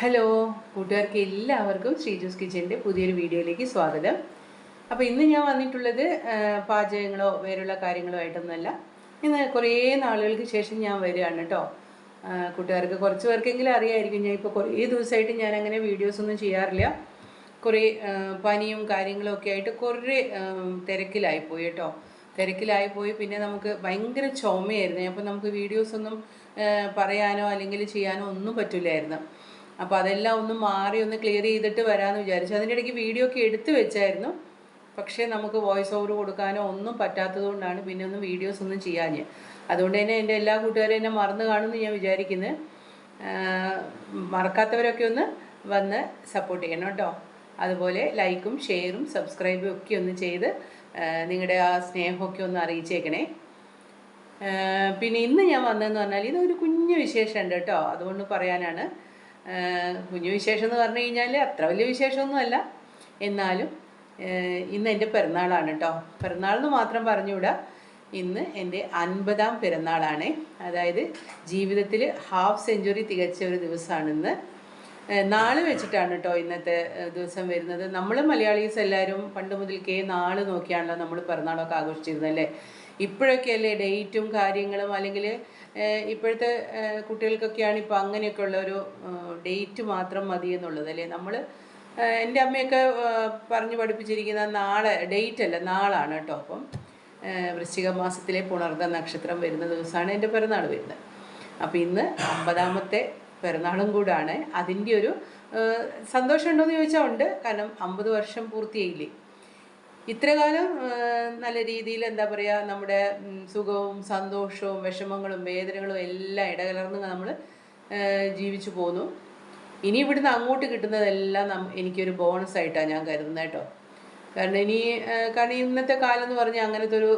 Hello കൂട്ടുകാർക്ക് എല്ലാവർക്കും ശ്രീജൂസ് കിച്ചന്റെ പുതിയൊരു വീഡിയോയിലേക്ക് സ്വാഗതം. അപ്പോൾ ഇന്ന് ഞാൻ വന്നിട്ടുള്ളത് പാചകങ്ങളോ വേറുള്ള കാര്യങ്ങളോ ആയിട്ടൊന്നുമല്ല. ഇന്ന് കുറേ നാളുകൾക്ക് ശേഷം ഞാൻ വരികയാണ് കേട്ടോ. കൂട്ടുകാർക്ക് കുറച്ച് പേർക്കെങ്കിലും അറിയായിരിക്കും ഞാൻ ഇപ്പോൾ കുറേ ദിവസമായിട്ട് ഞാൻ അങ്ങനെ വീഡിയോസ് ഒന്നും ചെയ്യാറില്ല. കുറേ പനിയും കാര്യങ്ങളൊക്കെ ആയിട്ട് കുറേ തിരക്കിലായിപ്പോയി കേട്ടോ. തിരക്കിലായിപ്പോയി പിന്നെ നമുക്ക് ഭയങ്കര ചുമയായിരുന്നു. അപ്പോൾ നമുക്ക് വീഡിയോസൊന്നും പറയാനോ അല്ലെങ്കിൽ ചെയ്യാനോ ഒന്നും പറ്റില്ലായിരുന്നു. അപ്പോൾ അതെല്ലാം ഒന്ന് മാറി ഒന്ന് ക്ലിയർ ചെയ്തിട്ട് വരാമെന്ന് വിചാരിച്ചു. അതിന്റെ ഇടയ്ക്ക് വീഡിയോ ഒക്കെ എടുത്തു വെച്ചായിരുന്നു. പക്ഷേ നമുക്ക് വോയിസ് ഓവർ കൊടുക്കാനോ ഒന്നും പറ്റാത്തത് കൊണ്ടാണ് പിന്നെ ഒന്നും വീഡിയോസ് ഒന്നും ചെയ്യാഞ്ഞ്. അതുകൊണ്ട് തന്നെ എന്റെ എല്ലാ കൂട്ടുകാരും എന്നെ മറന്നു കാണുമെന്ന് ഞാൻ വിചാരിക്കുന്നത് മറക്കാത്തവരൊക്കെ ഒന്ന് വന്ന് സപ്പോർട്ട് ചെയ്യണം കേട്ടോ. അതുപോലെ ലൈക്കും ഷെയറും സബ്സ്ക്രൈബും ഒക്കെ ഒന്ന് ചെയ്ത് നിങ്ങളുടെ ആ സ്നേഹമൊക്കെ ഒന്ന് അറിയിച്ചേക്കണേ. പിന്നെ ഇന്ന് ഞാൻ വന്നതെന്ന് പറഞ്ഞാൽ ഇതൊരു കുഞ്ഞു വിശേഷമുണ്ട് കേട്ടോ. അതുകൊണ്ട് പറയാനാണ്. കുഞ്ഞു വിശേഷം എന്ന് പറഞ്ഞു കഴിഞ്ഞാൽ അത്ര വലിയ വിശേഷമൊന്നുമല്ല. എന്നാലും ഇന്ന് എന്റെ പിറന്നാളാണ് കേട്ടോ പിറന്നാൾ എന്ന് മാത്രം പറഞ്ഞുകൂടാ ഇന്ന് എന്റെ അൻപതാം പിറന്നാളാണ്. അതായത് ജീവിതത്തിൽ ഹാഫ് സെഞ്ചുറി തികച്ച ഒരു ദിവസമാണ് ഇന്ന്. നാൾ വെച്ചിട്ടാണ് കേട്ടോ ഇന്നത്തെ ദിവസം വരുന്നത്. നമ്മൾ മലയാളീസ് എല്ലാവരും പണ്ട് മുതൽക്കേ നാൾ നോക്കിയാണല്ലോ നമ്മൾ പിറന്നാളൊക്കെ ആഘോഷിച്ചിരുന്നത് അല്ലേ ഇപ്പോഴൊക്കെ അല്ലേ ഡേറ്റും കാര്യങ്ങളും അല്ലെങ്കിൽ ഇപ്പോഴത്തെ കുട്ടികൾക്കൊക്കെയാണ് ഇപ്പോൾ അങ്ങനെയൊക്കെയുള്ള ഒരു ഡേറ്റ് മാത്രം മതി എന്നുള്ളത് അല്ലേ? നമ്മൾ എന്റെ അമ്മയൊക്കെ പറഞ്ഞു പഠിപ്പിച്ചിരിക്കുന്ന നാളെ ഡേറ്റ് അല്ല നാളാണ് കേട്ടോ അപ്പം. വൃശ്ചിക മാസത്തിലെ പുണർദ നക്ഷത്രം വരുന്ന ദിവസമാണ് എന്റെ പിറന്നാൾ വരുന്നത്. അപ്പോൾ ഇന്ന് അമ്പതാമത്തെ പിറന്നാളും കൂടാണ്. അതിന്റെ ഒരു സന്തോഷമുണ്ടോ എന്ന് ചോദിച്ചാൽ ഉണ്ട്. കാരണം അമ്പത് വർഷം പൂർത്തിയായില്ലേ? ഇത്രകാലം നല്ല രീതിയിൽ എന്താ പറയുക നമ്മുടെ സുഖവും സന്തോഷവും വിഷമങ്ങളും വേദനകളും എല്ലാം ഇടകലർന്ന് നമ്മൾ ജീവിച്ചു പോന്നു. ഇനി ഇവിടുന്ന് അങ്ങോട്ട് കിട്ടുന്നതെല്ലാം നം എനിക്കൊരു ബോണസ് ആയിട്ടാണ് ഞാൻ കരുതുന്നത് കേട്ടോ. കാരണം ഇനി കാരണം ഇന്നത്തെ കാലം എന്ന് പറഞ്ഞാൽ അങ്ങനത്തെ ഒരു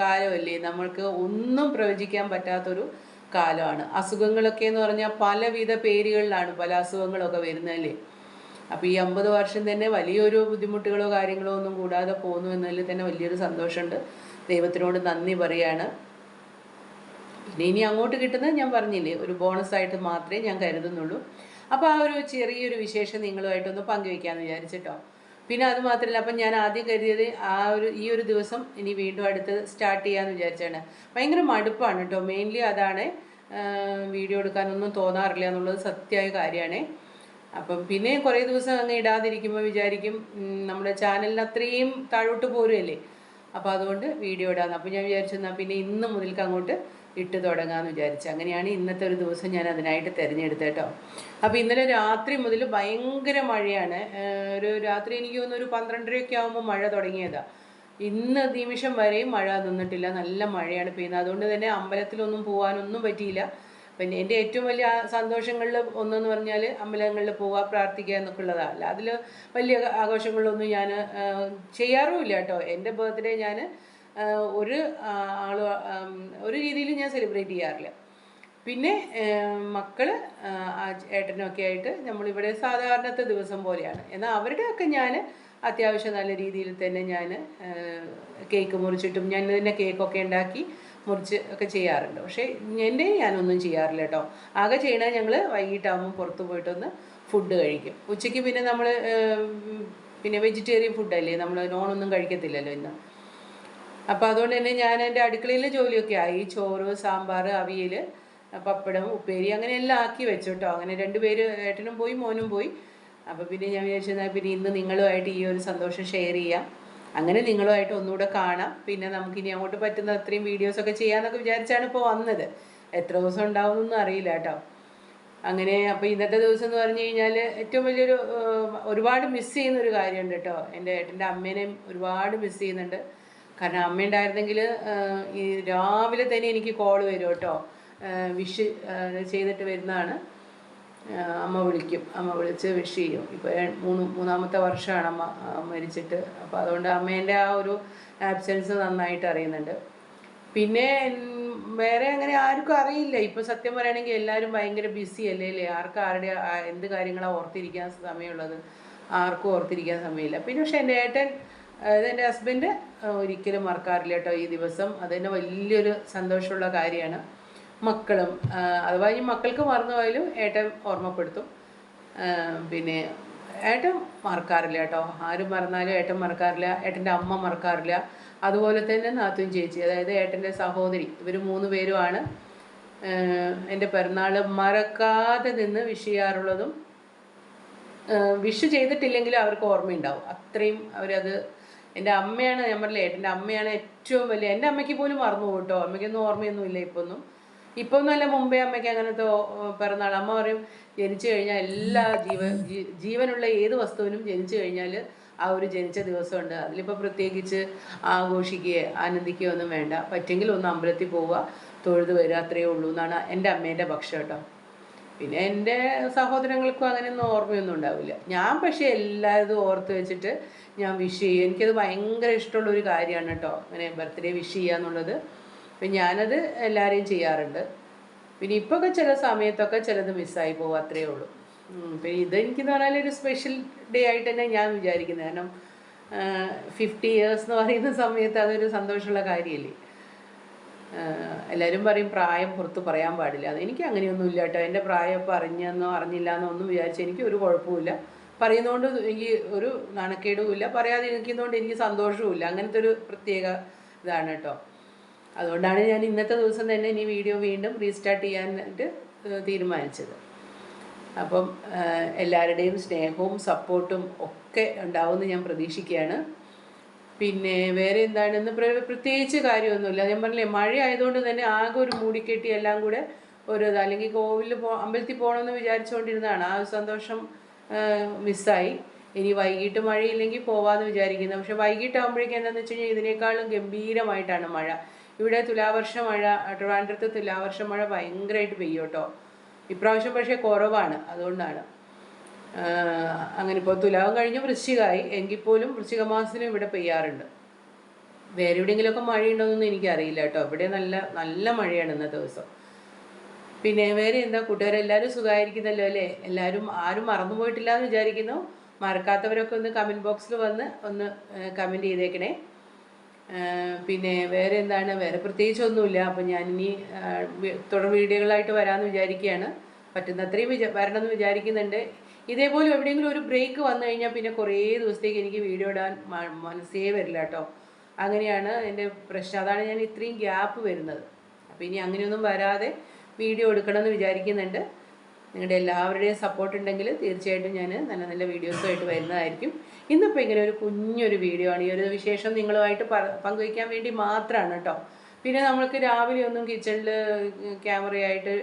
കാലമല്ലേ. നമ്മൾക്ക് ഒന്നും പ്രവചിക്കാൻ പറ്റാത്തൊരു കാലമാണ്. അസുഖങ്ങളൊക്കെ എന്ന് പറഞ്ഞാൽ പലവിധ പേരുകളിലാണ് പല അസുഖങ്ങളൊക്കെ വരുന്നതല്ലേ. അപ്പോൾ ഈ അമ്പത് വർഷം തന്നെ വലിയൊരു ബുദ്ധിമുട്ടുകളോ കാര്യങ്ങളോ ഒന്നും കൂടാതെ പോകുന്നു എന്നതിൽ തന്നെ വലിയൊരു സന്തോഷമുണ്ട്. ദൈവത്തിനോട് നന്ദി പറയാണ്. പിന്നെ ഇനി അങ്ങോട്ട് കിട്ടുന്നത് ഞാൻ പറഞ്ഞില്ലേ ഒരു ബോണസ് ആയിട്ട് മാത്രമേ ഞാൻ കരുതുന്നുള്ളൂ. അപ്പോൾ ആ ഒരു ചെറിയൊരു വിശേഷം നിങ്ങളുമായിട്ടൊന്ന് പങ്കുവെക്കാമെന്ന് വിചാരിച്ചിട്ടോ. പിന്നെ അത് മാത്രമല്ല അപ്പം ഞാൻ ആദ്യം കരുതിയത് ആ ഒരു ഈ ഒരു ദിവസം ഇനി വീണ്ടും അടുത്ത് സ്റ്റാർട്ട് ചെയ്യാമെന്ന് വിചാരിച്ചാണ്. ഭയങ്കര മടുപ്പാണ് കേട്ടോ മെയിൻലി അതാണ് വീഡിയോ എടുക്കാനൊന്നും തോന്നാറില്ല എന്നുള്ളത് സത്യമായ കാര്യമാണ്. അപ്പം പിന്നെ കുറേ ദിവസം അങ്ങ് ഇടാതിരിക്കുമ്പോൾ വിചാരിക്കും നമ്മുടെ ചാനലിന് അത്രയും താഴോട്ട് പോരുമല്ലേ അപ്പോൾ അതുകൊണ്ട് വീഡിയോ ഇടാന്ന്. അപ്പോൾ ഞാൻ വിചാരിച്ചു എന്നാൽ പിന്നെ ഇന്ന് മുതൽക്ക് അങ്ങോട്ട് ഇട്ട് തുടങ്ങാമെന്ന് വിചാരിച്ചു. അങ്ങനെയാണ് ഇന്നത്തെ ഒരു ദിവസം ഞാൻ അതിനായിട്ട് തിരഞ്ഞെടുത്തത് കേട്ടോ. അപ്പോൾ ഇന്നലെ രാത്രി മുതൽ ഭയങ്കര മഴയാണ്. ഒരു രാത്രി എനിക്ക് തോന്നുന്നു ഒരു പന്ത്രണ്ടരയൊക്കെ ആകുമ്പോൾ മഴ തുടങ്ങിയതാണ് ഇന്ന് നിമിഷം വരെയും മഴ നിന്നിട്ടില്ല. നല്ല മഴയാണ് പെയ്യുന്നത്. അതുകൊണ്ട് തന്നെ അമ്പലത്തിലൊന്നും പോകാനൊന്നും പറ്റിയില്ല. പിന്നെ എന്റെ ഏറ്റവും വലിയ സന്തോഷങ്ങളിൽ ഒന്നെന്ന് പറഞ്ഞാൽ അമ്പലങ്ങളിൽ പോവുക പ്രാർത്ഥിക്കുക എന്നൊക്കെ ഉള്ളതാണ് അതിൽ വലിയ ആഘോഷങ്ങളൊന്നും ഞാൻ ചെയ്യാറുമില്ല കേട്ടോ. എന്റെ ബർത്ത്ഡേ ഞാൻ ഒരു ആൾ ഒരു രീതിയിൽ ഞാൻ സെലിബ്രേറ്റ് ചെയ്യാറില്ല. പിന്നെ മക്കൾ ഏട്ടനൊക്കെ ആയിട്ട് നമ്മളിവിടെ സാധാരണത്തെ ദിവസം പോലെയാണ്. എന്നാൽ അവരുടെയൊക്കെ ഞാൻ അത്യാവശ്യം നല്ല രീതിയിൽ തന്നെ ഞാൻ കേക്ക് മുറിച്ചിട്ടും ഞാൻ തന്നെ കേക്കൊക്കെ ഉണ്ടാക്കി മുറിച്ച് ഒക്കെ ചെയ്യാറുണ്ട്. പക്ഷേ എന്റെ ഞാനൊന്നും ചെയ്യാറില്ല കേട്ടോ. ആകെ ചെയ്യണത് ഞങ്ങൾ വൈകിട്ടാകുമ്പോൾ പുറത്ത് പോയിട്ടൊന്ന് ഫുഡ് കഴിക്കും. ഉച്ചയ്ക്ക് പിന്നെ നമ്മൾ പിന്നെ വെജിറ്റേറിയൻ ഫുഡല്ലേ നമ്മൾ നോണൊന്നും കഴിക്കത്തില്ലല്ലോ ഇന്ന്. അപ്പോൾ അതുകൊണ്ട് തന്നെ ഞാൻ എന്റെ അടുക്കളയിലെ ജോലിയൊക്കെ ആയി. ചോറ് സാമ്പാർ അവിയൽ പപ്പടം ഉപ്പേരി അങ്ങനെ എല്ലാം ആക്കി വെച്ചു കേട്ടോ അങ്ങനെ രണ്ടുപേര് ഏട്ടനും പോയി മോനും പോയി. അപ്പോൾ പിന്നെ ഞാൻ വിചാരിച്ചെന്നാൽ പിന്നെ ഇന്ന് നിങ്ങളുമായിട്ട് ഈ ഒരു സന്തോഷം ഷെയർ ചെയ്യാം. അങ്ങനെ നിങ്ങളുമായിട്ട് ഒന്നുകൂടെ കാണാം. പിന്നെ നമുക്ക് ഇനി അങ്ങോട്ട് പറ്റുന്ന അത്രയും വീഡിയോസൊക്കെ ചെയ്യാന്നൊക്കെ വിചാരിച്ചാണ് ഇപ്പോൾ വന്നത്. എത്ര ദിവസം ഉണ്ടാവുമെന്നൊന്നും അറിയില്ല കേട്ടോ. അങ്ങനെ അപ്പോൾ ഇന്നത്തെ ദിവസം എന്ന് പറഞ്ഞു കഴിഞ്ഞാൽ ഏറ്റവും വലിയൊരു ഒരുപാട് മിസ് ചെയ്യുന്ന ഒരു കാര്യമുണ്ട് കേട്ടോ. എന്റെ ഏട്ടന്റെ അമ്മേനെയും ഒരുപാട് മിസ് ചെയ്യുന്നുണ്ട്. കാരണം അമ്മ ഉണ്ടായിരുന്നെങ്കിൽ ഈ രാവിലെ തന്നെ എനിക്ക് കോൾ വരും കേട്ടോ. വിഷ് ചെയ്തിട്ട് വരുന്നതാണ്. അമ്മ വിളിക്കും. അമ്മ വിളിച്ച് വിഷ് ചെയ്യും. ഇപ്പോൾ മൂന്ന് മൂന്നാമത്തെ വർഷമാണ് അമ്മ മരിച്ചിട്ട്. അപ്പോൾ അതുകൊണ്ട് അമ്മേന്റെ ആ ഒരു ആബ്സെൻസ് നന്നായിട്ട് അറിയുന്നുണ്ട്. പിന്നെ വേറെ അങ്ങനെ ആർക്കും അറിയില്ല. ഇപ്പൊ സത്യം പറയുകയാണെങ്കിൽ എല്ലാവരും ഭയങ്കര ബിസി അല്ലേ അല്ലേ? ആർക്കും ആരുടെ എന്ത് കാര്യങ്ങളാണ് ഓർത്തിരിക്കാൻ സമയമുള്ളത്? ആർക്കും ഓർത്തിരിക്കാൻ സമയമില്ല. പിന്നെ പക്ഷെ എന്റെ ഏട്ടൻ അതായത് എന്റെ ഹസ്ബൻഡ് ഒരിക്കലും മറക്കാറില്ല കേട്ടോ ഈ ദിവസം. അത് തന്നെ വലിയൊരു സന്തോഷമുള്ള കാര്യമാണ്. മക്കളും അഥവാ ഈ മക്കൾക്ക് മറന്നു പോയാലും ഏട്ടൻ ഓർമ്മപ്പെടുത്തും. പിന്നെ ഏട്ടൻ മറക്കാറില്ല കേട്ടോ. ആരും മറന്നാലും ഏട്ടൻ മറക്കാറില്ല ഏട്ടന്റെ അമ്മ മറക്കാറില്ല. അതുപോലെ തന്നെ നാത്തും ചേച്ചി അതായത് ഏട്ടന്റെ സഹോദരി ഇവർ മൂന്ന് പേരുമാണ്. എന്റെ പിറന്നാൾ മറക്കാതെ നിന്ന് വിഷ് ചെയ്യാറുള്ളതും വിഷ് ചെയ്തിട്ടില്ലെങ്കിലും അവർക്ക് ഓർമ്മയുണ്ടാവും. അത്രയും അവരത് എന്റെ അമ്മയാണ് ഞാൻ പറഞ്ഞില്ലേ ഏട്ടന്റെ അമ്മയാണ് ഏറ്റവും വലിയ എന്റെ അമ്മയ്ക്ക് പോലും മറന്നു പോകും കേട്ടോ. അമ്മയ്ക്കൊന്നും ഓർമ്മയൊന്നുമില്ല ഇപ്പം ഒന്നും ഇപ്പം ഒന്നുമല്ല മുമ്പേ അമ്മയ്ക്ക് അങ്ങനത്തെ പിറന്നാൾ അമ്മ പറയും ജനിച്ചു കഴിഞ്ഞാൽ എല്ലാ ജീവ ജീവനുള്ള ഏത് വസ്തുവിനും ജനിച്ചു കഴിഞ്ഞാൽ ആ ഒരു ജനിച്ച ദിവസമുണ്ട്. അതിലിപ്പോൾ പ്രത്യേകിച്ച് ആഘോഷിക്കുകയോ ആനന്ദിക്കുകയോ ഒന്നും വേണ്ട. പറ്റെങ്കിൽ ഒന്ന് അമ്പലത്തിൽ പോവുക. തൊഴുത് വരിക അത്രയേ ഉള്ളൂ എന്നാണ് എന്റെ അമ്മേന്റെ പക്ഷം കേട്ടോ. പിന്നെ എന്റെ സഹോദരങ്ങൾക്കും അങ്ങനെയൊന്നും ഓർമ്മയൊന്നും ഉണ്ടാവില്ല. ഞാൻ പക്ഷേ എല്ലാതും ഓർത്ത് വെച്ചിട്ട് ഞാൻ വിഷ് ചെയ്യും. എനിക്കത് ഭയങ്കര ഇഷ്ടമുള്ള ഒരു കാര്യമാണ് കേട്ടോ. അങ്ങനെ ബർത്ത്ഡേ വിഷ് ചെയ്യുക എന്നുള്ളത് അപ്പം ഞാനത് എല്ലാവരെയും ചെയ്യാറുണ്ട്. പിന്നെ ഇപ്പൊക്കെ ചില സമയത്തൊക്കെ ചിലത് മിസ്സായി പോകും അത്രയേ ഉള്ളൂ. പിന്നെ ഇതെനിക്കെന്ന് പറഞ്ഞാൽ ഒരു സ്പെഷ്യൽ ഡേ ആയിട്ട് തന്നെ ഞാൻ വിചാരിക്കുന്നത് കാരണം ഫിഫ്റ്റി ഇയേഴ്സ് എന്ന് പറയുന്ന സമയത്ത് അതൊരു സന്തോഷമുള്ള കാര്യമല്ലേ എല്ലാവരും പറയും പ്രായം പുറത്ത് പറയാൻ പാടില്ല. അത് എനിക്ക് അങ്ങനെയൊന്നും ഇല്ല കേട്ടോ. എന്റെ പ്രായം ഇപ്പോൾ അറിഞ്ഞെന്നോ അറിഞ്ഞില്ല എന്നോ ഒന്നും വിചാരിച്ച് എനിക്ക് ഒരു കുഴപ്പമില്ല പറയുന്നതുകൊണ്ട് എനിക്ക് ഒരു നാണക്കേടുമില്ല പറയാതിരിക്കുന്നതുകൊണ്ട് പറയാതെ എനിക്ക് സന്തോഷവും ഇല്ല അങ്ങനത്തെ ഒരു പ്രത്യേക ഇതാണ് കേട്ടോ. അതുകൊണ്ടാണ് ഞാൻ ഇന്നത്തെ ദിവസം തന്നെ ഇനി വീഡിയോ വീണ്ടും റീസ്റ്റാർട്ട് ചെയ്യാനായിട്ട് തീരുമാനിച്ചത്. അപ്പം എല്ലാവരുടെയും സ്നേഹവും സപ്പോർട്ടും ഒക്കെ ഉണ്ടാവുമെന്ന് ഞാൻ പ്രതീക്ഷിക്കുകയാണ്. പിന്നെ വേറെ എന്താണെന്ന് പ്ര- പ്രത്യേകിച്ച് കാര്യമൊന്നുമില്ല. ഞാൻ പറഞ്ഞില്ലേ മഴ ആയതുകൊണ്ട് തന്നെ ആകെ ഒരു മൂടിക്കെട്ടി എല്ലാം കൂടെ ഒരു ഇത്. അല്ലെങ്കിൽ കോവിലിൽ പോ അമ്പലത്തിൽ പോകണമെന്ന് വിചാരിച്ചുകൊണ്ടിരുന്നതാണ്. ആ ഒരു സന്തോഷം മിസ്സായി ഇനി വൈകിട്ട് മഴയില്ലെങ്കിൽ പോവാന്ന് വിചാരിക്കുന്നത് പക്ഷെ വൈകിട്ടാകുമ്പോഴേക്കും എന്താണെന്ന് വെച്ച് കഴിഞ്ഞാൽ ഇതിനേക്കാളും ഗംഭീരമായിട്ടാണ് മഴ. ഇവിടെ തുലാവർഷ മഴ ട്രിവാൻഡ്രത്ത് തുലാവർഷ മഴ ഭയങ്കരമായിട്ട് പെയ്യും കേട്ടോ ഇപ്രാവശ്യം പക്ഷേ കുറവാണ് അതുകൊണ്ടാണ്. അങ്ങനെ ഇപ്പോൾ തുലാവും കഴിഞ്ഞ് വൃശ്ചികമായി. എങ്കിൽ പോലും വൃശ്ചിക മാസത്തിലും ഇവിടെ പെയ്യാറുണ്ട്. വേറെ എവിടെയെങ്കിലുമൊക്കെ മഴയുണ്ടോയെന്നൊന്നും എനിക്കറിയില്ല കേട്ടോ. ഇവിടെ നല്ല നല്ല മഴയാണ് ഇന്നത്തെ ദിവസം. പിന്നെ വേറെ എന്താ കൂട്ടുകാരെല്ലാവരും സുഖമായിരിക്കുന്നല്ലോ അല്ലേ? എല്ലാവരും ആരും മറന്നുപോയിട്ടില്ല എന്ന് വിചാരിക്കുന്നു. മറക്കാത്തവരൊക്കെ ഒന്ന് കമന്റ് ബോക്സിൽ വന്ന് ഒന്ന് കമന്റ് ചെയ്തേക്കണേ. പിന്നെ വേറെ എന്താണ്? വേറെ പ്രത്യേകിച്ചൊന്നുമില്ല. അപ്പം ഞാനിനി തുടർ വീഡിയോകളായിട്ട് വരാമെന്ന് വിചാരിക്കുകയാണ് പറ്റുന്നത്രയും വിചാ വരണമെന്ന് വിചാരിക്കുന്നുണ്ട്. ഇതേപോലെ എവിടെയെങ്കിലും ഒരു ബ്രേക്ക് വന്നു കഴിഞ്ഞാൽ പിന്നെ കുറേ ദിവസത്തേക്ക് എനിക്ക് വീഡിയോ ഇടാൻ മനസ്സേ വരില്ല കേട്ടോ. അങ്ങനെയാണ് എന്റെ പ്രശ്നം. അതാണ് ഞാൻ ഇത്രയും ഗ്യാപ്പ് വരുന്നത്. അപ്പോൾ ഇനി അങ്ങനെയൊന്നും വരാതെ വീഡിയോ എടുക്കണമെന്ന് വിചാരിക്കുന്നുണ്ട്. നിങ്ങളുടെ എല്ലാവരുടെയും സപ്പോർട്ട് ഉണ്ടെങ്കിൽ തീർച്ചയായിട്ടും ഞാൻ നല്ല നല്ല വീഡിയോസുമായിട്ട് വരുന്നതായിരിക്കും. ഇന്നിപ്പോൾ ഇങ്ങനെ ഒരു കുഞ്ഞൊരു വീഡിയോ ആണ്. ഈ ഒരു വിശേഷം നിങ്ങളുമായിട്ട് പങ്കുവയ്ക്കാൻ വേണ്ടി മാത്രമാണ് കേട്ടോ പിന്നെ നമ്മൾക്ക് രാവിലെ ഒന്നും കിച്ചണിൽ ക്യാമറയായിട്ട്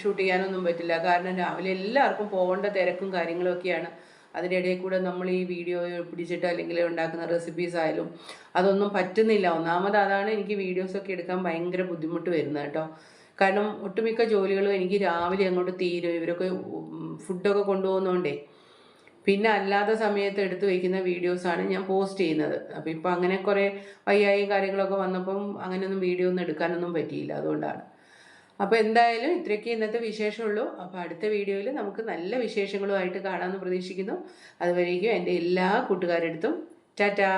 ഷൂട്ട് ചെയ്യാനൊന്നും പറ്റില്ല. കാരണം രാവിലെ എല്ലാവർക്കും പോകേണ്ട തിരക്കും കാര്യങ്ങളൊക്കെയാണ് അതിന്റെ ഇടയിൽ കൂടെ നമ്മൾ ഈ വീഡിയോ പിടിച്ചിട്ട് അല്ലെങ്കിൽ ഉണ്ടാക്കുന്ന റെസിപ്പീസ് ആയാലും അതൊന്നും പറ്റുന്നില്ല. ഒന്നാമത് അതാണ് എനിക്ക് വീഡിയോസൊക്കെ എടുക്കാൻ ഭയങ്കര ബുദ്ധിമുട്ട് വരുന്നത് കേട്ടോ കാരണം ഒട്ടുമിക്ക ജോലികളും എനിക്ക് രാവിലെ അങ്ങോട്ട് തീരും. ഇവരൊക്കെ ഫുഡൊക്കെ കൊണ്ടുപോകുന്നതുകൊണ്ടേ പിന്നെ അല്ലാത്ത സമയത്ത് എടുത്തു വയ്ക്കുന്ന വീഡിയോസാണ് ഞാൻ പോസ്റ്റ് ചെയ്യുന്നത്. അപ്പോൾ ഇപ്പോൾ അങ്ങനെ കുറേ വയ്യായും കാര്യങ്ങളൊക്കെ വന്നപ്പം അങ്ങനെയൊന്നും വീഡിയോ ഒന്നും എടുക്കാനൊന്നും പറ്റിയില്ല അതുകൊണ്ടാണ്. അപ്പോൾ എന്തായാലും ഇത്രയൊക്കെ ഇന്നത്തെ വിശേഷമുള്ളൂ. അപ്പോൾ അടുത്ത വീഡിയോയിൽ നമുക്ക് നല്ല വിശേഷങ്ങളുമായിട്ട് കാണാമെന്ന് പ്രതീക്ഷിക്കുന്നു. അതുവരേക്കും എന്റെ എല്ലാ കൂട്ടുകാരെടുത്തും ടാറ്റാ!